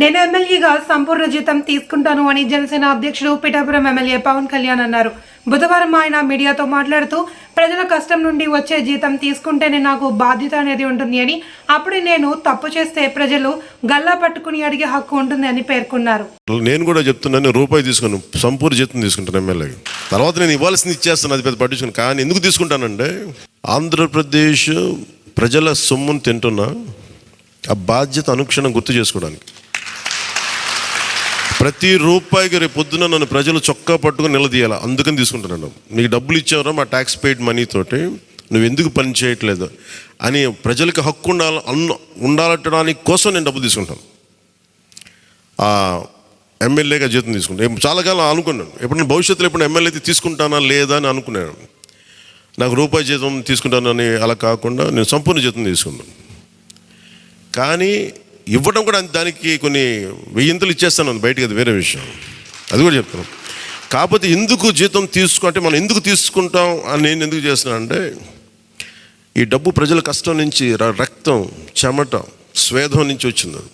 నేను ఎమ్మెల్యేగా సంపూర్ణ జీతం తీసుకుంటాను అని జనసేన అధ్యక్షుడు పిఠాపురం ఎమ్మెల్యే పవన్ కళ్యాణ్ అన్నారు. బుధవారం ఆయన మీడియాతో మాట్లాడుతూ ప్రజల కష్టం నుండి వచ్చే జీతం తీసుకుంటేనే నాకు బాధ్యత అనేది ఉంటుంది అని అప్పుడే నేను తప్పు చేస్తే ప్రజలు గల్లా పట్టుకుని అడిగే హక్కు ఉంటుంది అని పేర్కొన్నారు. నేను కూడా చెప్తున్నాను రూపాయి తీసుకున్నాను సంపూర్ణ జీతం తీసుకుంటాను ఎమ్మెల్యే తర్వాత నేను ఇవ్వాల్సింది ఇచ్చేస్తాను అది పెద్ద పట్టించుకుని. కానీ ఎందుకు తీసుకుంటానంటే ఆంధ్రప్రదేశ్ ప్రజల సొమ్మును తింటున్నా ఆ బాధ్యత అనుక్షణం గుర్తు చేసుకోవడానికి. ప్రతి రూపాయికి రేపు పొద్దున నన్ను ప్రజలు చొక్కా పట్టుకుని నిలదీయాలి? అందుకని తీసుకుంటున్నాను నీకు డబ్బులు ఇచ్చావరా మా ట్యాక్స్ పెయిడ్ మనీతోటి నువ్వు ఎందుకు పని చేయట్లేదు? అని ప్రజలకి హక్కు ఉండాల అన్న ఉండాలట్టడానికి కోసం నేను డబ్బు తీసుకుంటాను. ఎమ్మెల్యేగా జీతం తీసుకుంటాను చాలా కాలం అనుకున్నాను. ఎప్పుడు భవిష్యత్తులో ఎప్పుడు ఎమ్మెల్యే అయితే తీసుకుంటానా లేదా అని అనుకున్నాను. నాకు రూపాయి జీతం తీసుకుంటానని అలా కాకుండా నేను సంపూర్ణ జీతం తీసుకున్నాను. కానీ ఇవ్వడం కూడా దానికి కొన్ని వెయ్యింతలు ఇచ్చేస్తాను బయటకి అది వేరే విషయం. అది కూడా చెప్తాను కాకపోతే ఎందుకు జీతం తీసుకుంటే మనం ఎందుకు తీసుకుంటాం అని నేను ఎందుకు చేస్తున్నాను అంటే ఈ డబ్బు ప్రజల కష్టం నుంచి రక్తం చెమట స్వేదం నుంచి వచ్చింది అది.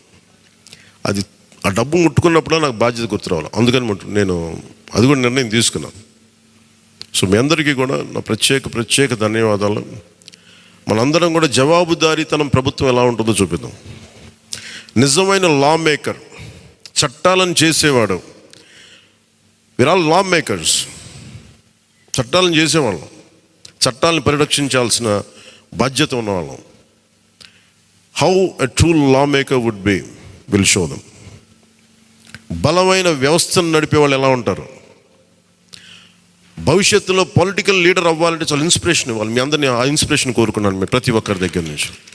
అది ఆ డబ్బు ముట్టుకున్నప్పుడు నాకు బాధ్యత గుర్తు రావాలి. అందుకని నేను అది కూడా నిర్ణయం తీసుకున్నాను. సో మీ అందరికీ కూడా నా ప్రత్యేక ప్రత్యేక ధన్యవాదాలు. మనందరం కూడా జవాబుదారీతనం ప్రభుత్వం ఎలా ఉంటుందో చూపిద్దాం. నిజమైన లా మేకర్ చట్టాలను చేసేవాడు. విర్ ఆల్ లా మేకర్స్ చట్టాలను చేసేవాళ్ళం. చట్టాలను పరిరక్షించాల్సిన బాధ్యత ఉన్నవాళ్ళం. How a true law maker would be will show them బలమైన వ్యవస్థను నడిపే వాళ్ళు ఎలా ఉంటారు? భవిష్యత్తులో పొలిటికల్ లీడర్ అవ్వాలంటే చాలా ఇన్స్పిరేషన్ ఇవ్వాలి. మీ అందరినీ ఆ ఇన్స్పిరేషన్ కోరుకున్నాను మీ ప్రతి ఒక్కరి దగ్గర నుంచి.